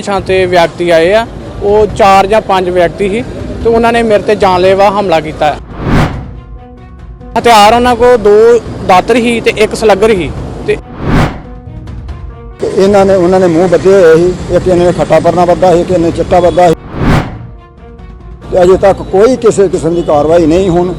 ਪਛਾਤੇ ਵਿਅਕਤੀ ਆਏ ਆ, ਉਹ ਚਾਰ ਜਾਂ ਪੰਜ ਵਿਅਕਤੀ ਸੀ ਤੇ ਉਹਨਾਂ ਨੇ ਮੇਰੇ ਤੇ ਜਾਨਲੇਵਾ ਹਮਲਾ ਕੀਤਾ। ਹੈ ਹਥਿਆਰ ਉਹਨਾਂ ਕੋਲ ਦੋ ਦਾਤਰ ਹੀ ਤੇ ਇੱਕ ਸਲੱਗਰ ਹੀ, ਤੇ ਇਹਨਾਂ ਨੇ, ਉਹਨਾਂ ਨੇ ਮੂੰਹ ਬੱਧੇ ਹੋਏ ਸੀ, ਇੱਕ ਇਹਨਾਂ ਨੇ ਖੱਟਾ ਪਰਨਾ ਬੱਧਾ ਸੀ, ਇੱਕ ਇਹਨੇ ਚਿੱਟਾ ਬੱਧਾ ਸੀ। ਤੇ ਅਜੇ ਤੱਕ ਕੋਈ ਕਿਸੇ ਕਿਸਮ ਦੀ ਕਾਰਵਾਈ ਨਹੀਂ ਹੁਣ।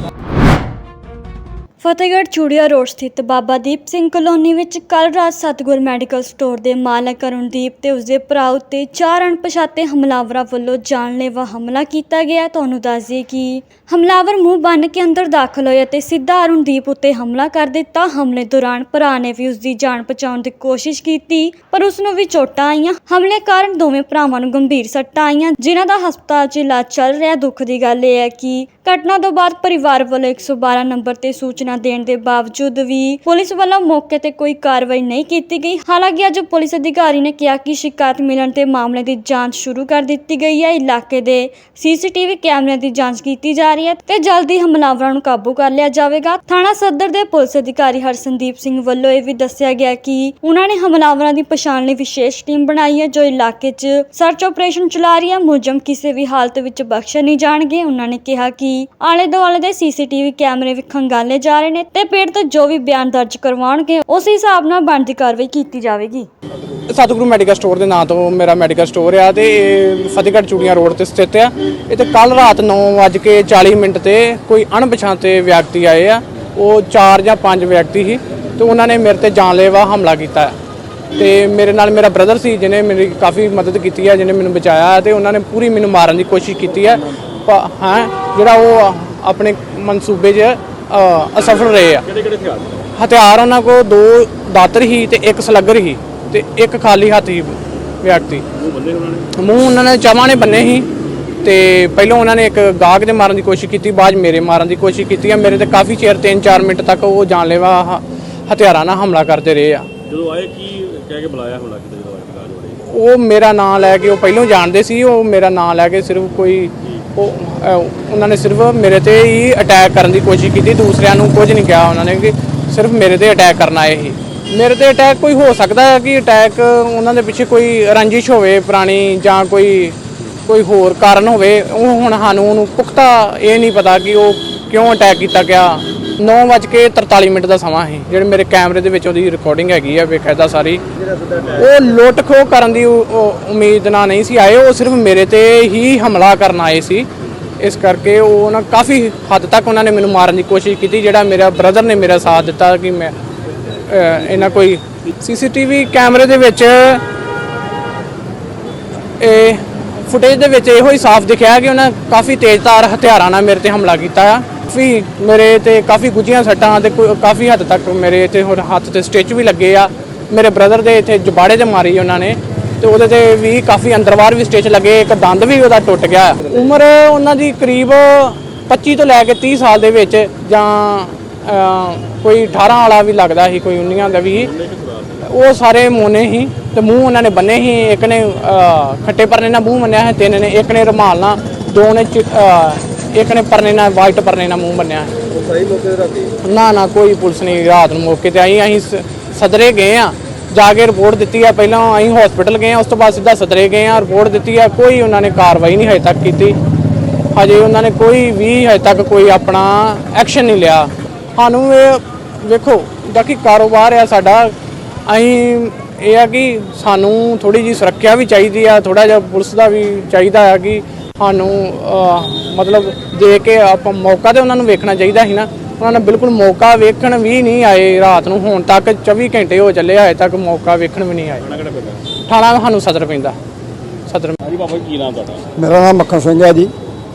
ਫਤਿਹਗੜ੍ਹ ਚੂੜੀਆ ਰੋਡ ਸਥਿਤ ਬਾਬਾ ਦੀਪ ਸਿੰਘ ਕਲੋਨੀ ਵਿੱਚ ਕੱਲ੍ਹ ਰਾਤ ਸਤਗੁਰ ਮੈਡੀਕਲ ਸਟੋਰ ਦੇ ਮਾਲਕ ਅਰੁਣਦੀਪ ਤੇ ਉਸਦੇ ਭਰਾ ਉੱਤੇ ਚਾਰ ਅਣਪਛਾਤੇ ਹਮਲਾਵਰਾਂ ਵੱਲੋਂ ਜਾਨਲੇਵਾ ਹਮਲਾ ਕੀਤਾ ਗਿਆ। ਤੁਹਾਨੂੰ ਦੱਸ ਦਈਏ ਕਿ ਹਮਲਾਵਰ ਮੂੰਹ ਬੰਨ ਕੇ ਅੰਦਰ ਦਾਖਲ ਹੋਏ ਅਤੇ ਸਿੱਧਾ ਅਰੁਣਦੀਪ ਉੱਤੇ ਹਮਲਾ ਕਰ ਦਿੱਤਾ। ਹਮਲੇ ਦੌਰਾਨ ਭਰਾ ਨੇ ਵੀ ਉਸਦੀ ਜਾਨ ਬਚਾਉਣ ਦੀ ਕੋਸ਼ਿਸ਼ ਕੀਤੀ, ਪਰ ਉਸ ਨੂੰ ਵੀ ਚੋਟਾਂ ਆਈਆਂ। ਹਮਲੇ ਕਾਰਨ ਦੋਵੇਂ ਭਰਾਵਾਂ ਨੂੰ ਗੰਭੀਰ ਸੱਟਾਂ ਆਈਆਂ, ਜਿਨ੍ਹਾਂ ਦਾ ਹਸਪਤਾਲ 'ਚ ਇਲਾਜ ਚੱਲ ਰਿਹਾ। ਦੁੱਖ ਦੀ ਗੱਲ ਇਹ ਹੈ ਕਿ ਘਟਨਾ ਤੋਂ ਬਾਅਦ ਪਰਿਵਾਰ ਵੱਲੋਂ 112 ਨੰਬਰ ਤੇ ਸੂਚਨਾ ਦੇਣ ਦੇ ਬਾਵਜੂਦ ਵੀ ਪੁਲਿਸ ਵੱਲੋਂ ਮੌਕੇ ਤੇ ਕੋਈ ਕਾਰਵਾਈ ਨਹੀਂ ਕੀਤੀ ਗਈ। ਹਾਲਾਂਕਿ ਅੱਜ ਪੁਲਿਸ ਅਧਿਕਾਰੀ ਨੇ ਕਿਹਾ ਕਿ ਸ਼ਿਕਾਇਤ ਮਿਲਣ ਤੇ ਮਾਮਲੇ ਦੀ ਜਾਂਚ ਸ਼ੁਰੂ ਕਰ ਦਿੱਤੀ ਗਈ ਹੈ। ਇਲਾਕੇ ਦੇ ਸੀਸੀਟੀਵੀ ਕੈਮਰਿਆਂ ਦੀ ਜਾਂਚ ਕੀਤੀ ਜਾ ਰਹੀ ਹੈ ਤੇ ਜਲਦੀ ਹਮਲਾਵਰਾਂ ਨੂੰ ਕਾਬੂ ਕਰ ਲਿਆ ਜਾਵੇਗਾ। ਥਾਣਾ ਸਦਰ ਦੇ ਪੁਲਿਸ ਅਧਿਕਾਰੀ ਹਰਸਨਦੀਪ ਸਿੰਘ ਵੱਲੋਂ ਇਹ ਵੀ ਦੱਸਿਆ ਗਿਆ ਕਿ ਉਹਨਾਂ ਨੇ ਹਮਲਾਵਰਾਂ ਦੀ ਪਛਾਣ ਲਈ ਵਿਸ਼ੇਸ਼ ਟੀਮ ਬਣਾਈ ਹੈ, ਜੋ ਇਲਾਕੇ 'ਚ ਸਰਚ ਆਪਰੇਸ਼ਨ ਚਲਾ ਰਹੀ ਹੈ ਮੁਲਜ਼ਮ ਕਿਸੇ ਵੀ ਹਾਲਤ ਵਿੱਚ ਬਖਸ਼ੇ ਨਹੀਂ ਜਾਣਗੇ। ਉਹਨਾਂ ਨੇ ਕਿਹਾ ਕਿ ਆਲੇ ਦੁਆਲੇ ਦੇ ਸੀਸੀਟੀਵੀ ਕੈਮਰੇ ਵੀ ਜਾ ਰਹੇ ਨੇ ਤੇ ਪੀੜਤ ਜੋ ਵੀ ਬਿਆਨ ਦਰਜ ਕਰਵਾਉਣਗੇ, ਉਸ ਹਿਸਾਬ ਨਾਲ ਬਣਦੀ ਕਾਰਵਾਈ ਕੀਤੀ ਜਾਵੇਗੀ। ਸਤਿਗੁਰੂ ਮੈਡੀਕਲ ਸਟੋਰ ਦੇ ਨਾਂ ਤੋਂ ਮੇਰਾ ਮੈਡੀਕਲ ਸਟੋਰ ਆ ਤੇ ਇਹ ਫਤਿਹਗੜ੍ਹ ਚੂੜੀਆਂ ਰੋਡ ਤੇ ਸਥਿਤ ਆ। ਇਹ ਤੇ ਕੱਲ ਰਾਤ 9:40 ਮਿੰਟ ਤੇ ਕੋਈ ਅਣਪਛਾਤੇ ਵਿਅਕਤੀ ਆਏ ਆ। ਉਹ ਚਾਰ ਜਾਂ ਪੰਜ ਵਿਅਕਤੀ ਸੀ ਤੇ ਉਹਨਾਂ ਨੇ ਮੇਰੇ ਤੇ ਜਾਨਲੇਵਾ ਹਮਲਾ ਕੀਤਾ ਤੇ ਮੇਰੇ ਨਾਲ ਮੇਰਾ ਬ੍ਰਦਰ ਸੀ, ਜਿਹਨੇ ਮੇਰੀ ਕਾਫੀ ਮਦਦ ਕੀਤੀ ਹੈ ਜਿਹਨੇ ਮੈਨੂੰ ਬਚਾਇਆ ਤੇ ਉਹਨਾਂ ਨੇ ਪੂਰੀ ਮੈਨੂੰ ਮਾਰਨ ਦੀ ਕੋਸ਼ਿਸ਼ ਕੀਤੀ ਹੈ ਪ- ਹਾਂ ਜਿਹੜਾ ਉਹ ਆਪਣੇ ਮਨਸੂਬੇ 'ਚ ਅਸਫਲ ਰਹੇ ਆ। ਕਿਹੜੇ ਕਿਹੜੇ ਹਥਿਆਰ? ਹਥਿਆਰ ਉਹਨਾਂ ਕੋਲ ਦੋ ਦਾਤਰ ਹੀ ਤੇ ਇੱਕ ਸਲੱਗਰ ਹੀ ਤੇ ਇੱਕ ਖਾਲੀ ਹੱਥ ਹੀ ਵਿਅਕਤੀ। ਮੂੰਹ ਉਹਨਾਂ ਨੇ? ਚਾਵਾਂ ਨੇ ਬੰਨੇ ਸੀ ਤੇ ਪਹਿਲਾਂ ਉਹਨਾਂ ਨੇ ਇੱਕ ਗਾਹਕ ਦੇ ਮਾਰਨ ਦੀ ਕੋਸ਼ਿਸ਼ ਕੀਤੀ ਬਾਅਦ ਮੇਰੇ ਮਾਰਨ ਦੀ ਕੋਸ਼ਿਸ਼ ਕੀਤੀ ਆ। ਮੇਰੇ ਤੇ ਕਾਫੀ ਚਿਰ 3-4 ਮਿੰਟ ਤੱਕ ਉਹ ਜਾਨਲੇਵਾ ਹ- ਹਥਿਆਰਾਂ ਨਾਲ ਹਮਲਾ ਕਰਦੇ ਰਹੇ ਆ। ਜਦੋਂ ਆਏ ਕੀ ਕਹਿ ਕੇ ਬੁਲਾਇਆ ਹੋਣਾ ਕਿਤੇ ਜਦੋਂ ਆਏ? ਕਾਜ ਵੜੇ ਉਹ ਮੇਰਾ ਨਾਮ ਲੈ ਕੇ ਉਹ ਪਹਿਲਾਂ ਜਾਣਦੇ ਸੀ ਉਹ ਮੇਰਾ ਨਾਮ ਲੈ ਕੇ ਸਿਰਫ ਕੋਈ ਉਹ ਅਹ, ਉਹਨਾਂ ਨੇ ਸਿਰਫ ਮੇਰੇ ਤੇ ਹੀ ਅਟੈਕ ਕਰਨ ਦੀ ਕੋਸ਼ਿਸ਼ ਕੀਤੀ ਦੂਸਰਿਆਂ ਨੂੰ ਕੁਝ ਨਹੀਂ ਕਿਹਾ ਉਹਨਾਂ ਨੇ ਕਿ ਸਿਰਫ ਮੇਰੇ ਤੇ ਅਟੈਕ ਕਰਨਾ ਇਹ ਹੀ ਮੇਰੇ ਤੇ ਅਟੈਕ ਕੋਈ ਹੋ ਸਕਦਾ ਹੈ ਕਿ ਅਟੈਕ ਉਹਨਾਂ ਦੇ ਪਿੱਛੇ ਕੋਈ ਰੰਜਿਸ਼ ਹੋਵੇ ਪੁਰਾਣੀ ਜਾਂ ਕੋਈ ਕੋਈ ਹੋਰ ਕਾਰਨ ਹੋਵੇ ਉਹ ਹੁਣ ਸਾਨੂੰ ਉਹਨੂੰ ਪੁਖਤਾ ਇਹ ਨਹੀਂ ਪਤਾ ਕਿ ਉਹ ਕਿਉਂ ਅਟੈਕ ਕੀਤਾ ਗਿਆ। 9:43 ਮਿੰਟ ਦਾ ਸਮਾਂ ਸੀ। ਜਿਹੜੇ ਮੇਰੇ ਕੈਮਰੇ ਦੇ ਵਿੱਚ ਉਹਦੀ ਰਿਕਾਰਡਿੰਗ ਹੈਗੀ ਆ ਬੇਕਾਇਦਾ ਸਾਰੀ। ਉਹ ਲੁੱਟ ਖੋਹ ਕਰਨ ਦੀ ਉ- ਉਮੀਦ ਨਾਲ ਨਹੀਂ ਸੀ ਆਏ। ਉਹ ਸਿਰਫ ਮੇਰੇ ਤੇ ਹੀ ਹਮਲਾ ਕਰਨ ਆਏ ਸੀ। ਇਸ ਕਰਕੇ ਉਹ ਨਾ ਕਾਫੀ ਹੱਦ ਤੱਕ ਉਹਨਾਂ ਨੇ ਮੈਨੂੰ ਮਾਰਨ ਦੀ ਕੋਸ਼ਿਸ਼ ਕੀਤੀ, ਜਿਹੜਾ ਮੇਰਾ ਬ੍ਰਦਰ ਨੇ ਮੇਰਾ ਸਾਥ ਦਿੱਤਾ ਕਿ ਮੈਂ ਇਹਨਾਂ ਕੋਈ ਸੀਸੀਟੀਵੀ ਕੈਮਰੇ ਦੇ ਵਿੱਚ, ਇਹ ਫੁਟੇਜ ਦੇ ਵਿੱਚ ਇਹੋ ਹੀ ਸਾਫ਼ ਦਿਖਿਆ ਕਿ ਉਹਨਾਂ ਕਾਫੀ ਤੇਜ਼ਧਾਰ ਹਥਿਆਰਾਂ ਨਾਲ ਮੇਰੇ ਤੇ ਹਮਲਾ ਕੀਤਾ ਆ। ਕਾਫੀ ਮੇਰੇ ਤੇ ਕਾਫੀ ਗੁੱਝੀਆਂ ਸੱਟਾਂ ਤੇ ਕੋਈ- ਕਾਫੀ ਹੱਦ ਤੱਕ ਮੇਰੇ ਤੇ ਹੁਣ ਹੱਥ ਤੇ ਸਟਿਚ ਵੀ ਲੱਗੇ ਆ। ਮੇਰੇ ਬ੍ਰਦਰ ਦੇ ਇੱਥੇ ਜਬਾੜੇ ਤੇ ਮਾਰੀ ਉਹਨਾਂ ਨੇ ਤੇ ਉਹਦੇ ਤੇ ਵੀ ਕਾਫੀ ਅੰਦਰਵਾਰ ਵੀ ਸਟਿਚ ਲੱਗੇ, ਇੱਕ ਦੰਦ ਵੀ ਉਹਦਾ ਟੁੱਟ ਗਿਆ। ਉਮਰ ਉਹਨਾਂ ਦੀ ਕਰੀਬ 25 ਤੋਂ ਲੈ ਕੇ 30 ਸਾਲ ਦੇ ਵਿੱਚ ਜਾਂ ਕੋਈ 18 ਵਾਲਾ ਵੀ ਲੱਗਦਾ ਸੀ, ਕੋਈ 19 ਦਾ ਵੀ। ਉਹ ਸਾਰੇ ਮੋਨੇ ਹੀ ਤੇ ਮੂੰਹ ਉਹਨਾਂ ਨੇ ਬੰਨੇ ਸੀ, ਇੱਕ ਨੇ ਖੱਟੇ ਪਰਨੇ ਨਾਲ ਮੂੰਹ ਬੰਨਿਆ ਹੈ ਤਿੰਨ ਨੇ, ਇੱਕ ਨੇ ਰੁਮਾਲ ਨਾਲ, ਦੋ ਨੇ ਚਿ- ਇੱਕ ਨੇ ਪਰਨੇ ਨਾਲ ਵਾਈਟ ਪਰਨੇ ਨਾਲ ਮੂੰਹ ਬੰਨਿਆ। ਹੈ ਸਹੀ ਮੌਕੇ ਤੇ ਰੱਖੀ ਨਾ ਨਾ, ਕੋਈ ਪੁਲਿਸ ਨਹੀਂ, ਰਾਤ ਨੂੰ ਮੌਕੇ ਤੇ ਆਈ, ਅਸੀਂ ਸ- ਸਦਰੇ ਗਏ ਆ ਜਾ ਕੇ ਰਿਪੋਰਟ ਦਿੱਤੀ ਆ, ਪਹਿਲਾਂ ਅਸੀਂ ਹਸਪੀਟਲ ਗਏ ਆ ਉਸ ਤੋਂ ਬਾਅਦ ਸਿੱਧਾ ਸਦਰੇ ਗਏ ਆ ਰਿਪੋਰਟ ਦਿੱਤੀ ਆ, ਕੋਈ ਉਹਨਾਂ ਨੇ ਕਾਰਵਾਈ ਨਹੀਂ ਹਜੇ ਤੱਕ ਕੀਤੀ। ਹਜੇ ਉਹਨਾਂ ਨੇ ਕੋਈ ਵੀ ਹਜੇ ਤੱਕ ਕੋਈ ਆਪਣਾ ਐਕਸ਼ਨ ਨਹੀਂ ਲਿਆ। ਸਾਨੂੰ ਇਹ ਵੇਖੋ ਦਾ ਕਿ ਕਾਰੋਬਾਰ ਆ ਸਾਡਾ, ਅਸੀਂ ਇਹ ਆ ਕਿ ਸਾਨੂੰ ਥੋੜੀ ਜੀ ਸੁਰੱਖਿਆ ਵੀ ਚਾਹੀਦੀ ਆ ਥੋੜਾ ਜਿਹਾ ਪੁਲਿਸ ਦਾ ਵੀ ਚਾਹੀਦਾ ਆ ਕਿ ਸਾਨੂੰ ਮਤਲਬ ਦੇ ਕੇ ਆਪਾਂ ਮੌਕਾ ਤੇ ਉਹਨਾਂ ਨੂੰ ਵੇਖਣਾ ਚਾਹੀਦਾ ਸੀ ਨਾ ਉਹਨਾਂ ਨੇ ਬਿਲਕੁਲ ਮੌਕਾ ਵੇਖਣ ਵੀ ਨਹੀਂ ਆਏ ਰਾਤ ਨੂੰ ਹੁਣ ਤੱਕ 24 ਘੰਟੇ ਹੋ ਚੱਲੇ ਹਜੇ ਤੱਕ ਮੌਕਾ ਵੇਖਣ ਵੀ ਨਹੀਂ ਆਏ। ਥਾਣਾ ਸਾਨੂੰ ਸਦਰ ਪੈਂਦਾ। ਸਦਰ ਹਾਂਜੀ ਬਾਬਾ ਜੀ, ਕੀ ਨਾਮ ਤੁਹਾਡਾ? ਮੇਰਾ ਨਾਮ ਮੱਖਣ ਸਿੰਘ ਹੈ ਜੀ।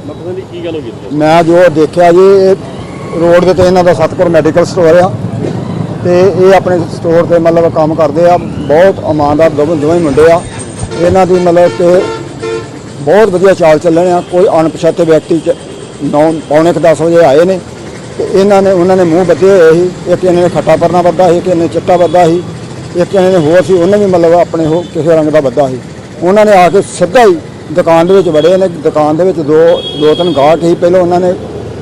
ਮਕਸਦ ਦੀ ਕੀ ਗੱਲ ਹੋ ਗਈ? ਮੈਂ ਜੋ ਦੇਖਿਆ ਜੀ ਇਹ ਰੋਡ ਦੇ ਤੇ ਇਹਨਾਂ ਦਾ ਸਤਪੁਰ ਮੈਡੀਕਲ ਸਟੋਰ ਆ। ਤੇ ਇਹ ਆਪਣੇ ਸਟੋਰ ਤੇ ਮਤਲਬ ਕੰਮ ਕਰਦੇ ਆ ਬਹੁਤ ਇਮਾਨਦਾਰ ਦੋਵੇਂ ਦੋਵੇਂ ਮੁੰਡੇ ਆ। ਇਹਨਾਂ ਦੀ ਮਤਲਬ ਕਿ ਬਹੁਤ ਵਧੀਆ ਚਾਲ ਚੱਲਣ ਆ। ਕੋਈ ਅਣਪਛਾਤੇ ਵਿਅਕਤੀ ਚ ਨੌ ਪੌਣੇ ਕੁ ਦਸ ਵਜੇ ਆਏ ਨੇ ਤੇ ਇਹਨਾਂ ਨੇ ਉਹਨਾਂ ਨੇ ਮੂੰਹ ਬੱਧੇ ਹੋਏ ਸੀ। ਇੱਕ ਇਹਨਾਂ ਨੇ ਖੱਟਾ ਪਰਨਾ ਬੱਧਾ ਸੀ, ਇੱਕ ਇਹਨਾਂ ਨੇ ਚਿੱਟਾ ਬੱਧਾ ਸੀ। ਇੱਕ ਇਹਨਾਂ ਨੇ ਹੋਰ ਸੀ, ਉਹਨੇ ਵੀ ਮਤਲਬ ਆਪਣੇ ਉਹ ਕਿਸੇ ਰੰਗ ਦਾ ਬੱਧਾ ਸੀ। ਉਹਨਾਂ ਨੇ ਆ ਕੇ ਸਿੱਧਾ ਹੀ ਦੁਕਾਨ ਦੇ ਵਿੱਚ ਵੜੇ ਨੇ। ਦੁਕਾਨ ਦੇ ਵਿੱਚ ਦੋ ਦੋ ਤਿੰਨ ਗਾਹਕ ਸੀ। ਪਹਿਲਾਂ ਉਹਨਾਂ ਨੇ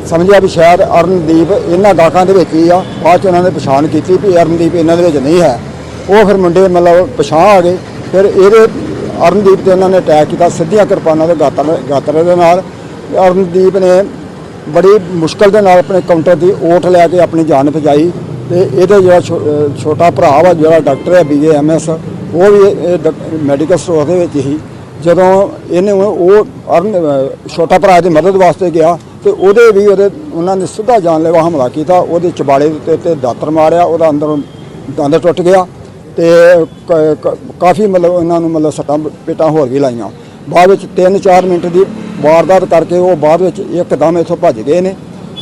ਸਮਝਿਆ ਵੀ ਸ਼ਾਇਦ ਅਰਨਦੀਪ ਇਹਨਾਂ ਗਾਹਕਾਂ ਦੇ ਵਿੱਚ ਹੀ ਆ। ਬਾਅਦ ਚ ਉਹਨਾਂ ਨੇ ਪਛਾਣ ਕੀਤੀ ਵੀ ਅਰਨਦੀਪ ਇਹਨਾਂ ਦੇ ਵਿੱਚ ਨਹੀਂ ਹੈ। ਉਹ ਫਿਰ ਮੁੰਡੇ ਮਤਲਬ ਪਛਾਣ ਆ ਗਏ। ਫਿਰ ਇਹਦੇ ਅਰਨਦੀਪ ਤੇ ਉਹਨਾਂ ਨੇ ਅਟੈਕ ਕੀਤਾ, ਸਿੱਧੀਆਂ ਕਿਰਪਾਨਾਂ ਦੇ ਗਾਤਰ ਗਾਤਰੇ ਦੇ ਨਾਲ। ਅਰਨਦੀਪ ਨੇ ਬੜੀ ਮੁਸ਼ਕਲ ਦੇ ਨਾਲ ਆਪਣੇ ਕਾਊਂਟਰ ਦੀ ਓਟ ਲੈ ਕੇ ਆਪਣੀ ਜਾਨ ਬਚਾਈ ਤੇ ਇਹਦੇ ਜਿਹੜਾ ਛੋ- ਛੋਟਾ ਭਰਾ ਵਾ, ਜਿਹੜਾ ਡਾਕਟਰ ਹੈ ਬੀਏਐਮਐਸ ਉਹ ਵੀ ਇਹ ਡਾਕ- ਮੈਡੀਕਲ ਸਟੋਰ ਦੇ ਵਿੱਚ ਹੀ ਜਦੋਂ ਇਹਨੇ ਉਹ ਅਰਨ ਛੋਟਾ ਭਰਾ ਦੀ ਮਦਦ ਵਾਸਤੇ ਗਿਆ ਤੇ ਉਹਦੇ ਵੀ ਉਹਦੇ ਉਹਨਾਂ ਨੇ ਸਿੱਧਾ ਜਾਨਲੇਵਾ ਹਮਲਾ ਕੀਤਾ, ਉਹਦੇ ਚਬਾੜੇ ਦੇ ਉੱਤੇ ਤੇ ਦਾਤਰ ਮਾਰਿਆ, ਉਹਦਾ ਅੰਦਰੋਂ ਦੰਦ ਟੁੱਟ ਗਿਆ। ਤੇ ਕ- ਕਾਫੀ ਮਤਲਬ ਉਹਨਾਂ ਨੂੰ ਮਤਲਬ ਸੱਟਾਂ, ਪੇਟਾਂ ਹੋਰ ਵੀ ਲਾਈਆਂ। ਬਾਅਦ ਵਿੱਚ 3-4 ਮਿੰਟ ਦੀ ਵਾਰਦਾਤ ਕਰਕੇ ਉਹ ਬਾਅਦ ਵਿੱਚ ਇੱਕਦਮ ਇੱਥੋਂ ਭੱਜ ਗਏ ਨੇ।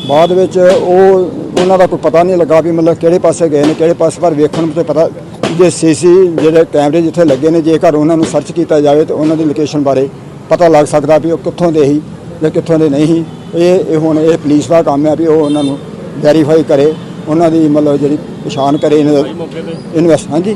ਬਾਅਦ ਵਿੱਚ ਉਹ, ਉਹਨਾਂ ਦਾ ਕੋਈ ਪਤਾ ਨਹੀਂ ਲੱਗਾ ਵੀ ਮਤਲਬ ਕਿਹੜੇ ਪਾਸੇ ਗਏ ਨੇ, ਕਿਹੜੇ ਪਾਸੇ, ਪਰ ਵੇਖਣ ਨੂੰ ਤੇ ਪਤਾ ਜੇ ਸੀਸੀ ਜਿਹੜੇ ਕੈਮਰੇ ਜਿੱਥੇ ਲੱਗੇ ਨੇ, ਜੇਕਰ ਉਹਨਾਂ ਨੂੰ ਸਰਚ ਕੀਤਾ ਜਾਵੇ ਤੇ ਉਹਨਾਂ ਦੀ ਲੋਕੇਸ਼ਨ ਬਾਰੇ ਪਤਾ ਲੱਗ ਸਕਦਾ ਵੀ ਉਹ ਕਿੱਥੋਂ ਦੇ ਹੀ ਜਾਂ ਕਿੱਥੋਂ ਦੇ ਨਹੀਂ ਸੀ। ਇਹ ਇਹ ਹੁਣ ਇਹ ਪੁਲਿਸ ਦਾ ਕੰਮ ਹੈ ਵੀ ਉਹ ਉਹਨਾਂ ਨੂੰ ਵੈਰੀਫਾਈ ਕਰੇ। ਉਹਨਾਂ ਦੀ ਮਤਲਬ ਜਿਹੜੀ ਪਛਾਣ ਕਰੇ ਇਨਵੈਸਟ ਹਾਂਜੀ।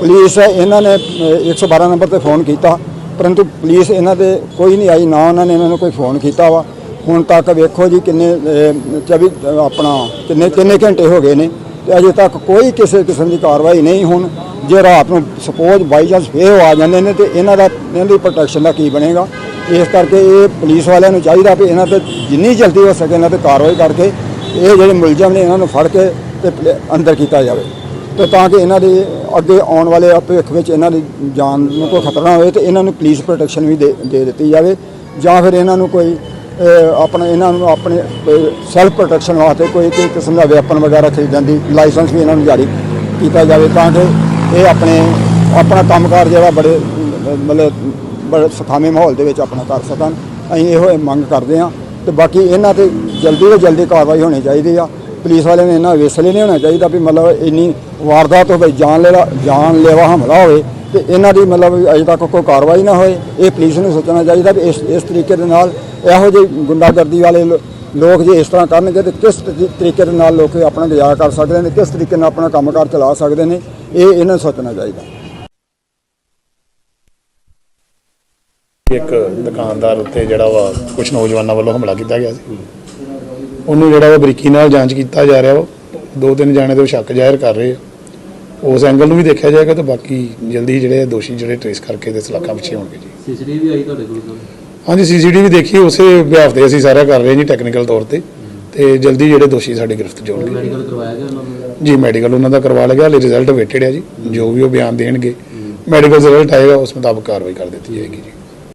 ਪੁਲਿਸ ਇਹਨਾਂ ਨੇ ਅਹ, 112 ਨੰਬਰ ਤੇ ਫੋਨ ਕੀਤਾ। ਪਰੰਤੂ ਪੁਲਿਸ ਇਹਨਾਂ ਦੇ ਕੋਈ ਨਹੀਂ ਆਈ ਨਾ ਉਹਨਾਂ ਨੇ ਇਹਨਾਂ ਨੂੰ ਕੋਈ ਫੋਨ ਕੀਤਾ ਵਾ। ਹੁਣ ਤੱਕ ਵੇਖੋ ਜੀ ਕਿੰਨੇ ਅਹ, 24 ਅਹ, ਆਪਣਾ ਕਿੰਨੇ ਕਿੰਨੇ ਘੰਟੇ ਹੋ ਗਏ ਨੇ। ਤੇ ਅਜੇ ਤੱਕ ਕੋਈ ਕਿਸੇ ਕਿਸਮ ਦੀ ਕਾਰਵਾਈ ਨਹੀਂ ਹੁਣ। ਜੇ ਰਾਤ ਨੂੰ ਸਪੋਜ਼ ਬਾਈ ਚਾਂਸ ਫੇਰ ਆ ਜਾਂਦੇ ਨੇ ਤੇ ਇਹਨਾਂ ਦਾ ਇਹਨਾਂ ਦੀ ਪ੍ਰੋਟੈਕਸ਼ਨ ਦਾ ਕੀ ਬਣੇਗਾ? ਇਸ ਕਰਕੇ ਇਹ ਪੁਲਿਸ ਵਾਲਿਆਂ ਨੂੰ ਚਾਹੀਦਾ ਵੀ ਇਹਨਾਂ ਤੇ ਜਿੰਨੀ ਜਲਦੀ ਹੋ ਸਕੇ ਇਹਨਾਂ ਤੇ ਕਾਰਵਾਈ ਕਰਕੇ ਇਹ ਜਿਹੜੇ ਮੁਲਜ਼ਮ ਨੇ ਇਹਨਾਂ ਨੂੰ ਫੜ ਕੇ ਤੇ ਪਲੇ- ਅੰਦਰ ਕੀਤਾ ਜਾਵੇ। ਤੇ ਤਾਂ ਕਿ ਇਹਨਾਂ ਦੇ ਅੱਗੇ ਆਉਣ ਵਾਲੇ ਭਵਿੱਖ ਵਿੱਚ ਇਹਨਾਂ ਦੀ ਜਾਨ ਨੂੰ ਕੋਈ ਖਤਰਾ ਨਾ ਹੋਵੇ ਤੇ ਇਹਨਾਂ ਨੂੰ ਪੁਲਿਸ ਪ੍ਰੋਟੈਕਸ਼ਨ ਵੀ ਦੇ ਦੇ ਦਿੱਤੀ ਜਾਵੇ। ਜਾਂ ਫਿਰ ਇਹਨਾਂ ਨੂੰ ਕੋਈ ਅਹ, ਆਪਣਾ ਇਹਨਾਂ ਨੂੰ ਆਪਣੇ ਸੈਲਫ ਪ੍ਰੋਟੈਕਸ਼ਨ ਵਾਸਤੇ ਕੋਈ ਕੋਈ ਕਿਸਮ ਦਾ ਵੈਪਨ ਵਗੈਰਾ ਖਰੀਦਣ ਦੀ ਲਾਇਸੈਂਸ ਵੀ ਇਹਨਾਂ ਨੂੰ ਜਾਰੀ ਕੀਤਾ ਜਾਵੇ ਤਾਂ ਕਿ ਇਹ ਆਪਣੇ ਆਪਣਾ ਕੰਮਕਾਰ ਜਿਹੜਾ ਬੜੇ ਅਹ, ਮਤਲਬ ਬੜੇ ਸੁਖਾਵੇਂ ਮਾਹੌਲ ਦੇ ਵਿੱਚ ਆਪਣਾ ਕਰ ਸਕਣ। ਅਸੀਂ ਇਹੋ ਇਹ ਮੰਗ ਕਰਦੇ ਹਾਂ। ਤੇ ਬਾਕੀ ਇਹਨਾਂ ਤੇ ਜਲਦੀ ਤੋਂ ਜਲਦੀ ਕਾਰਵਾਈ ਹੋਣੀ ਚਾਹੀਦੀ ਆ। ਪੁਲਿਸ ਵਾਲਿਆਂ ਨੇ ਇਹਨਾਂ ਵੇਸਲੇ ਨਹੀਂ ਹੋਣਾ ਚਾਹੀਦਾ ਵੀ ਮਤਲਬ ਇੰਨੀ ਵਾਰਦਾਤ ਹੋਵੇ, ਜਾਨ ਲੈਵਾ ਜਾਨ ਲੈਵਾ ਹਮਲਾ ਹੋਵੇ ਤੇ ਇਹਨਾਂ ਦੀ ਮਤਲਬ ਅਜੇ ਤੱਕ ਕੋਈ ਕਾਰਵਾਈ ਨਾ ਹੋਏ। ਇਹ ਪੁਲਿਸ ਨੂੰ ਸੋਚਣਾ ਚਾਹੀਦਾ ਵੀ ਇਸ ਇਸ ਤਰੀਕੇ ਦੇ ਨਾਲ ਇਹੋ ਜਿਹੇ ਗੁੰਡਾਗਰਦੀ ਵਾਲੇ ਲੋਕ ਜੇ ਇਸ ਤਰ੍ਹਾਂ ਕਰਨਗੇ ਤੇ ਕਿਸ ਤਰੀਕੇ ਦੇ ਨਾਲ ਲੋਕ ਆਪਣਾ ਗੁਜ਼ਾਰਾ ਕਰ ਸਕਦੇ ਨੇ, ਕਿਸ ਤਰੀਕੇ ਨਾਲ ਆਪਣਾ ਕੰਮਕਾਰ ਚਲਾ ਸਕਦੇ ਨੇ, ਇਹ ਇਹਨਾਂ ਨੂੰ ਸੋਚਣਾ ਚਾਹੀਦਾ। ਇੱਕ ਦੁਕਾਨਦਾਰ ਉੱਤੇ ਜਿਹੜਾ ਵਾ ਕੁਝ ਨੌਜਵਾਨਾਂ ਵੱਲੋਂ ਹਮਲਾ ਕੀਤਾ ਗਿਆ ਸੀ। ਉਹਨੂੰ ਜਿਹੜਾ ਵਾ ਬਰੀਕੀ ਨਾਲ ਜਾਂਚ ਕੀਤਾ ਜਾ ਰਿਹਾ ਵਾ। ਦੋ ਤਿੰਨ ਜਾਣੇ ਦੇ ਸ਼ੱਕ ਜ਼ਾਹਿਰ ਕਰ ਰਹੇ ਆ। ਉਸ ਐਂਗਲ ਨੂੰ ਵੀ ਦੇਖਿਆ ਜਾਏਗਾ ਤੇ ਬਾਕੀ ਜਲਦੀ ਜਿਹੜੇ ਦੋਸ਼ੀ ਜਿਹੜੇ ਟ੍ਰੇਸ ਕਰਕੇ ਤੇ ਸਲਾਖਾਂ ਪਿੱਛੇ ਹੋਣਗੇ ਜੀ। ਸੀਸੀਟੀਵੀ ਆਈ ਤੁਹਾਡੇ ਕੋਲ ਹਾਂਜੀ ਸੀਸੀਟੀਵੀ ਦੇਖੀ ਉਸੇ ਵਿਆਹ ਤੇ ਅਸੀਂ ਸਾਰਾ ਕਰ ਰਹੇ ਜੀ ਟੈਕਨੀਕਲ ਤੌਰ ਤੇ। ਤੇ ਜਲਦੀ ਜਿਹੜੇ ਦੋਸ਼ੀ ਸਾਡੇ ਗ੍ਰਿਫਤ 'ਚ ਹੋਣਗੇ। ਮੈਡੀਕਲ ਕਰਵਾਇਆ ਗਿਆ ਉਹਨਾਂ ਨੂੰ? ਜੀ ਮੈਡੀਕਲ ਉਹਨਾਂ ਦਾ ਕਰਵਾ ਲਿਆ ਹਾਲੇ ਰਿਜ਼ਲਟ ਵੇਟਡ ਹੈ ਜੀ। ਜੋ ਵੀ ਉਹ ਬਿਆਨ ਦੇਣਗੇ ਮੈਡੀਕਲ ਰਿਜ਼ਲਟ ਆਏਗਾ ਉਸ ਮੁਤਾਬਕ ਕਾਰਵਾਈ ਕਰ ਦਿੱਤੀ ਜਾਏਗੀ ਜੀ।